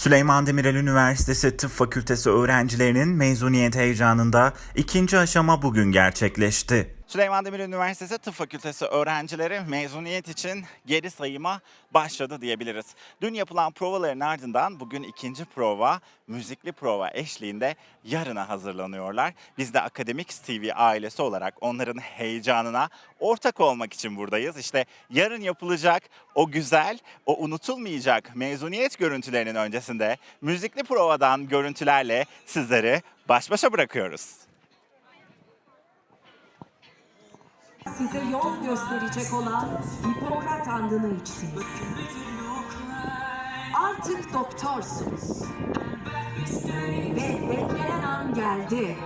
Süleyman Demirel Üniversitesi Tıp Fakültesi öğrencilerinin mezuniyet heyecanında ikinci aşama bugün gerçekleşti. Süleyman Demirel Üniversitesi Tıp Fakültesi öğrencileri mezuniyet için geri sayıma başladı diyebiliriz. Dün yapılan provaların ardından bugün ikinci prova, müzikli prova eşliğinde yarına hazırlanıyorlar. Biz de Akademik TV ailesi olarak onların heyecanına ortak olmak için buradayız. İşte yarın yapılacak o güzel, o unutulmayacak mezuniyet görüntülerinin öncesinde müzikli provadan görüntülerle sizleri baş başa bırakıyoruz. Size yol gösterecek olan Hipokrat andını içtiniz. Artık doktorsunuz. Ve beklenen an geldi.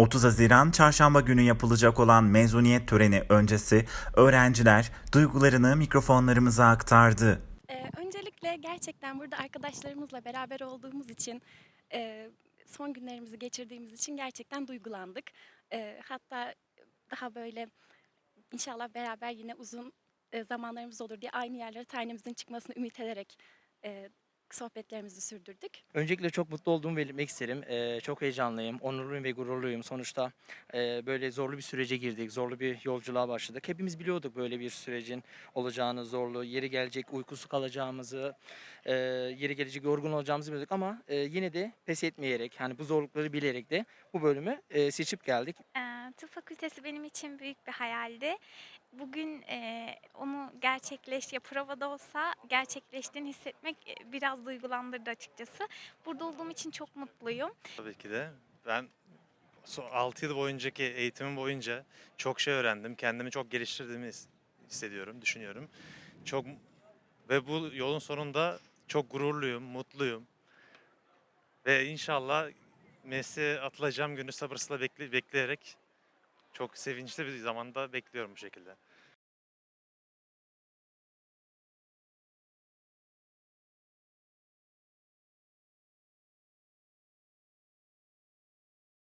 30 Haziran çarşamba günü yapılacak olan mezuniyet töreni öncesi öğrenciler duygularını mikrofonlarımıza aktardı. Ee, öncelikle gerçekten burada arkadaşlarımızla beraber olduğumuz için, e, son günlerimizi geçirdiğimiz için gerçekten duygulandık. Ee, hatta daha böyle inşallah beraber yine uzun e, zamanlarımız olur diye aynı yerlere tanemizin çıkmasını ümit ederek e, sohbetlerimizi sürdürdük. Öncelikle çok mutlu olduğumu belirtmek isterim. Ee, çok heyecanlıyım, onurluyum ve gururluyum. Sonuçta e, böyle zorlu bir sürece girdik, zorlu bir yolculuğa başladık. Hepimiz biliyorduk böyle bir sürecin olacağını, zorlu, yeri gelecek uykusu kalacağımızı, e, yeri gelecek yorgun olacağımızı biliyorduk. Ama e, yine de pes etmeyerek, hani bu zorlukları bilerek de bu bölümü e, seçip geldik. Ee, Tıp fakültesi benim için büyük bir hayaldi. Bugün e, onu gerçekleş ya provada olsa gerçekleştiğini hissetmek biraz duygulandırdı açıkçası. Burada olduğum için çok mutluyum. Tabii ki de. Ben 6 yıl boyuncaki eğitimim boyunca çok şey öğrendim. Kendimi çok geliştirdiğimi his- hissediyorum, düşünüyorum. Çok ve bu yolun sonunda çok gururluyum, mutluyum. Ve inşallah mesleğe atılacağım günü sabırsızla bekle, bekleyerek çok sevinçli bir zamanda bekliyorum bu şekilde.